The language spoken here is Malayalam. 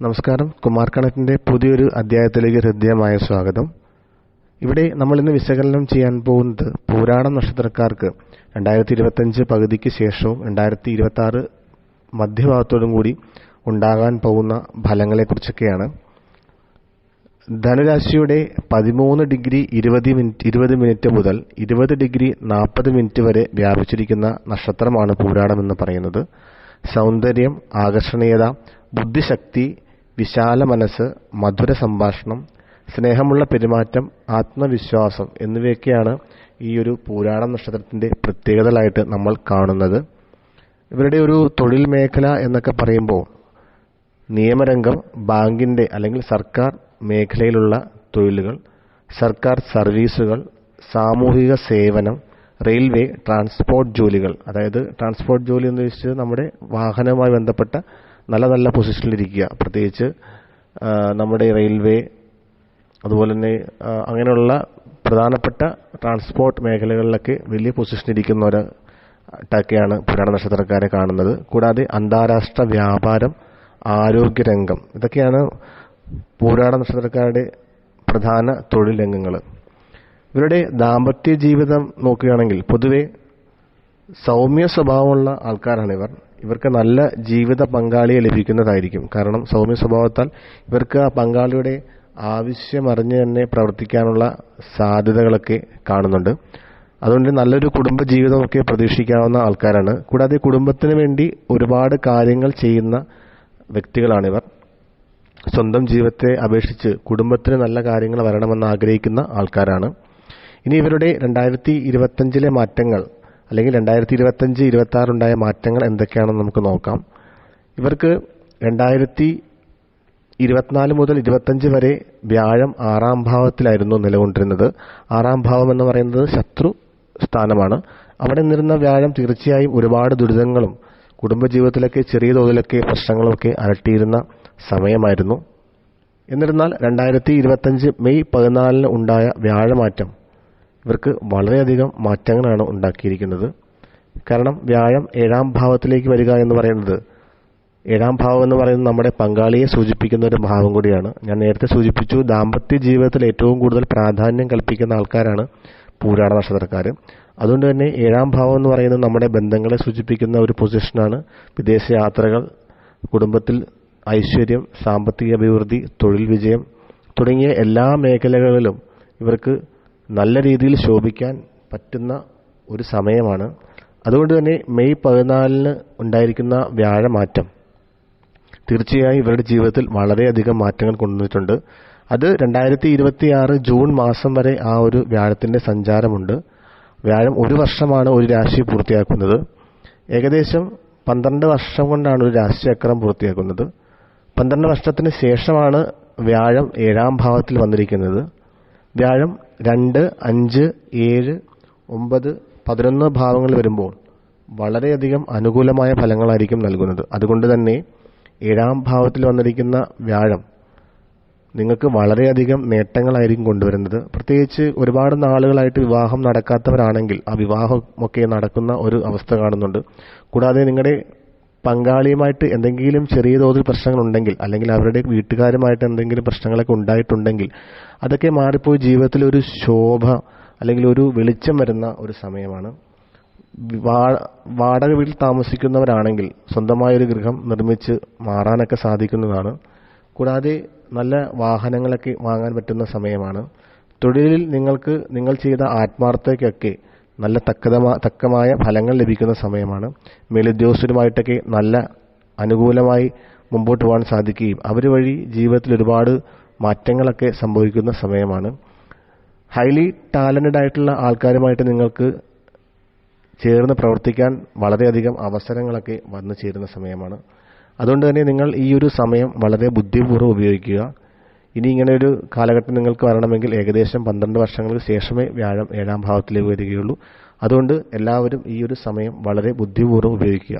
നമസ്കാരം. കുമാർ കണക്കിന്റെ പുതിയൊരു അധ്യായത്തിലേക്ക് ഹൃദ്യമായ സ്വാഗതം. ഇവിടെ നമ്മൾ ഇന്ന് വിശകലനം ചെയ്യാൻ പോകുന്നത് പൂരാണ നക്ഷത്രക്കാർക്ക് രണ്ടായിരത്തി ഇരുപത്തഞ്ച് പകുതിക്ക് ശേഷവും രണ്ടായിരത്തി ഇരുപത്തി ആറ് മധ്യഭാഗത്തോടും കൂടി ഉണ്ടാകാൻ പോകുന്ന ഫലങ്ങളെക്കുറിച്ചൊക്കെയാണ്. ധനുരാശിയുടെ പതിമൂന്ന് ഡിഗ്രി ഇരുപത് മിനിറ്റ് ഇരുപത് മിനിറ്റ് മുതൽ ഇരുപത് ഡിഗ്രി നാൽപ്പത് മിനിറ്റ് വരെ വ്യാപിച്ചിരിക്കുന്ന നക്ഷത്രമാണ് പൂരാടം എന്ന് പറയുന്നത്. സൗന്ദര്യം ആകർഷണീയത ബുദ്ധിശക്തി വിശാല മനസ്സ് മധുര സംഭാഷണം സ്നേഹമുള്ള പെരുമാറ്റം ആത്മവിശ്വാസം എന്നിവയൊക്കെയാണ് ഈ ഒരു പൂരാടം നക്ഷത്രത്തിന്റെ പ്രത്യേകതകളായിട്ട് നമ്മൾ കാണുന്നത്. ഇവരുടെ ഒരു തൊഴിൽ മേഖല എന്നൊക്കെ പറയുമ്പോൾ നിയമരംഗം ബാങ്കിന്റെ അല്ലെങ്കിൽ സർക്കാർ മേഖലയിലുള്ള തൊഴിലുകൾ സർക്കാർ സർവീസുകൾ സാമൂഹിക സേവനം റെയിൽവേ ട്രാൻസ്പോർട്ട് ജോലികൾ. അതായത് ട്രാൻസ്പോർട്ട് ജോലി എന്ന് വെച്ചാൽ നമ്മുടെ വാഹനവുമായി ബന്ധപ്പെട്ട നല്ല നല്ല പൊസിഷനിലിരിക്കുക പ്രത്യേകിച്ച് നമ്മുടെ റെയിൽവേ അതുപോലെ തന്നെ അങ്ങനെയുള്ള പ്രധാനപ്പെട്ട ട്രാൻസ്പോർട്ട് മേഖലകളിലൊക്കെ വലിയ പൊസിഷനിരിക്കുന്നവരൊക്കെയാണ് പുരാണ നക്ഷത്രക്കാരെ കാണുന്നത്. കൂടാതെ അന്താരാഷ്ട്ര വ്യാപാരം ആരോഗ്യരംഗം ഇതൊക്കെയാണ് പുരാണ നക്ഷത്രക്കാരുടെ പ്രധാന തൊഴിൽ രംഗങ്ങൾ ഇവരുടെ ദാമ്പത്യ ജീവിതം നോക്കുകയാണെങ്കിൽ പൊതുവെ സൗമ്യ സ്വഭാവമുള്ള ആൾക്കാരാണ് ഇവർ ഇവർക്ക് നല്ല ജീവിത പങ്കാളിയെ ലഭിക്കുന്നതായിരിക്കും. കാരണം സൗമ്യ സ്വഭാവത്താൽ ഇവർക്ക് ആ പങ്കാളിയുടെ ആവശ്യമറിഞ്ഞ് തന്നെ പ്രവർത്തിക്കാനുള്ള സാധ്യതകളൊക്കെ കാണുന്നുണ്ട്. അതുകൊണ്ട് നല്ലൊരു കുടുംബ ജീവിതമൊക്കെ പ്രതീക്ഷിക്കാവുന്ന ആൾക്കാരാണ്. കൂടാതെ കുടുംബത്തിന് വേണ്ടി ഒരുപാട് കാര്യങ്ങൾ ചെയ്യുന്ന വ്യക്തികളാണിവർ. സ്വന്തം ജീവിതത്തെ അപേക്ഷിച്ച് കുടുംബത്തിന് നല്ല കാര്യങ്ങൾ വരണമെന്ന് ആഗ്രഹിക്കുന്ന ആൾക്കാരാണ്. ഇനി ഇവരുടെ രണ്ടായിരത്തി ഇരുപത്തഞ്ചിലെ മാറ്റങ്ങൾ അല്ലെങ്കിൽ രണ്ടായിരത്തി ഇരുപത്തഞ്ച് ഇരുപത്തി ആറുണ്ടായ മാറ്റങ്ങൾ എന്തൊക്കെയാണെന്ന് നമുക്ക് നോക്കാം. ഇവർക്ക് രണ്ടായിരത്തി ഇരുപത്തിനാല് മുതൽ ഇരുപത്തഞ്ച് വരെ വ്യാഴം ആറാം ഭാവത്തിലായിരുന്നു നിലകൊണ്ടിരുന്നത്. ആറാം ഭാവം എന്ന് പറയുന്നത് ശത്രു സ്ഥാനമാണ്. അവിടെ നിന്നിരുന്ന വ്യാഴം തീർച്ചയായും ഒരുപാട് ദുരിതങ്ങളും കുടുംബജീവിതത്തിലൊക്കെ ചെറിയ തോതിലൊക്കെ പ്രശ്നങ്ങളൊക്കെ അലട്ടിയിരുന്ന സമയമായിരുന്നു. എന്നിരുന്നാൽ രണ്ടായിരത്തി ഇരുപത്തഞ്ച് മെയ് പതിനാലിന് ഉണ്ടായ വ്യാഴമാറ്റം ഇവർക്ക് വളരെയധികം മാറ്റങ്ങളാണ് ഉണ്ടാക്കിയിരിക്കുന്നത്. കാരണം വ്യാഴം ഏഴാം ഭാവത്തിലേക്ക് വരിക എന്ന് പറയുന്നത് ഏഴാം ഭാവം എന്ന് പറയുന്നത് നമ്മുടെ പങ്കാളിയെ സൂചിപ്പിക്കുന്ന ഒരു ഭാവം കൂടിയാണ്. ഞാൻ നേരത്തെ സൂചിപ്പിച്ചു ദാമ്പത്യ ജീവിതത്തിൽ ഏറ്റവും കൂടുതൽ പ്രാധാന്യം കൽപ്പിക്കുന്ന ആൾക്കാരാണ് പൂരാട നക്ഷത്രക്കാർ അതുകൊണ്ട് തന്നെ ഏഴാം ഭാവം എന്ന് പറയുന്നത് നമ്മുടെ ബന്ധങ്ങളെ സൂചിപ്പിക്കുന്ന ഒരു പൊസിഷനാണ്. വിദേശ യാത്രകൾ കുടുംബത്തിൽ ഐശ്വര്യം സാമ്പത്തിക അഭിവൃദ്ധി തൊഴിൽ വിജയം തുടങ്ങിയ എല്ലാ മേഖലകളിലും ഇവർക്ക് നല്ല രീതിയിൽ ശോഭിക്കാൻ പറ്റുന്ന ഒരു സമയമാണ്. അതുകൊണ്ട് തന്നെ മെയ് പതിനാലിന് ഉണ്ടായിരിക്കുന്ന വ്യാഴമാറ്റം തീർച്ചയായും ഇവരുടെ ജീവിതത്തിൽ വളരെയധികം മാറ്റങ്ങൾ കൊണ്ടുവന്നിട്ടുണ്ട്. അത് രണ്ടായിരത്തി ഇരുപത്തി ആറ് ജൂൺ മാസം വരെ ആ ഒരു വ്യാഴത്തിന്റെ സഞ്ചാരമുണ്ട്. വ്യാഴം ഒരു വർഷമാണ് ഒരു രാശി പൂർത്തിയാക്കുന്നത്. ഏകദേശം പന്ത്രണ്ട് വർഷം കൊണ്ടാണ് ഒരു രാശിചക്രം പൂർത്തിയാക്കുന്നത്. പന്ത്രണ്ട് വർഷത്തിന് ശേഷമാണ് വ്യാഴം ഏഴാം ഭാവത്തിൽ വന്നിരിക്കുന്നത്. വ്യാഴം രണ്ട് അഞ്ച് ഏഴ് ഒമ്പത് പതിനൊന്ന് ഭാവങ്ങൾ വരുമ്പോൾ വളരെയധികം അനുകൂലമായ ഫലങ്ങളായിരിക്കും നൽകുന്നത്. അതുകൊണ്ട് തന്നെ ഏഴാം ഭാവത്തിൽ വന്നിരിക്കുന്ന വ്യാഴം നിങ്ങൾക്ക് വളരെയധികം നേട്ടങ്ങളായിരിക്കും കൊണ്ടുവരുന്നത്. പ്രത്യേകിച്ച് ഒരുപാട് നാളുകളായിട്ട് വിവാഹം നടക്കാത്തവരാണെങ്കിൽ ആ വിവാഹമൊക്കെ നടക്കുന്ന ഒരു അവസ്ഥ കാണുന്നുണ്ട്. കൂടാതെ നിങ്ങളുടെ പങ്കാളിയുമായിട്ട് എന്തെങ്കിലും ചെറിയ തോതിൽ പ്രശ്നങ്ങളുണ്ടെങ്കിൽ അല്ലെങ്കിൽ അവരുടെ വീട്ടുകാരുമായിട്ട് എന്തെങ്കിലും പ്രശ്നങ്ങളൊക്കെ ഉണ്ടായിട്ടുണ്ടെങ്കിൽ അതൊക്കെ മാറിപ്പോയി ജീവിതത്തിൽ ഒരു ശോഭ അല്ലെങ്കിൽ ഒരു വെളിച്ചം വരുന്ന ഒരു സമയമാണ്. വാടക വീട്ടിൽ താമസിക്കുന്നവരാണെങ്കിൽ സ്വന്തമായൊരു ഗൃഹം നിർമ്മിച്ച് മാറാനൊക്കെ സാധിക്കുന്നതാണ്. കൂടാതെ നല്ല വാഹനങ്ങളൊക്കെ വാങ്ങാൻ പറ്റുന്ന സമയമാണ്. തൊഴിലിൽ നിങ്ങൾക്ക് നിങ്ങൾ ചെയ്ത ആത്മാർത്ഥതയ്ക്കൊക്കെ നല്ല തക്കതമാ തക്കമായ ഫലങ്ങൾ ലഭിക്കുന്ന സമയമാണ്. മേലുദ്യോഗസ്ഥരുമായിട്ടൊക്കെ നല്ല അനുകൂലമായി മുമ്പോട്ട് പോകാൻ സാധിക്കുകയും അവർ വഴി ജീവിതത്തിൽ ഒരുപാട് മാറ്റങ്ങളൊക്കെ സംഭവിക്കുന്ന സമയമാണ്. ഹൈലി ടാലന്റഡ് ആയിട്ടുള്ള ആൾക്കാരുമായിട്ട് നിങ്ങൾക്ക് ചേർന്ന് പ്രവർത്തിക്കാൻ വളരെയധികം അവസരങ്ങളൊക്കെ വന്നു ചേരുന്ന സമയമാണ്. അതുകൊണ്ട് തന്നെ നിങ്ങൾ ഈ ഒരു സമയം വളരെ ബുദ്ധിപൂർവം ഉപയോഗിക്കുക. ഇനി ഇങ്ങനെ ഒരു കാലഘട്ടം നിങ്ങൾക്ക് വരണമെങ്കിൽ ഏകദേശം പന്ത്രണ്ട് വർഷങ്ങൾക്ക് ശേഷമേ വ്യാഴം ഏഴാം ഭാവത്തിലേക്ക് വരികയുള്ളൂ. അതുകൊണ്ട് എല്ലാവരും ഈ ഒരു സമയം വളരെ ബുദ്ധിപൂർവം ഉപയോഗിക്കുക.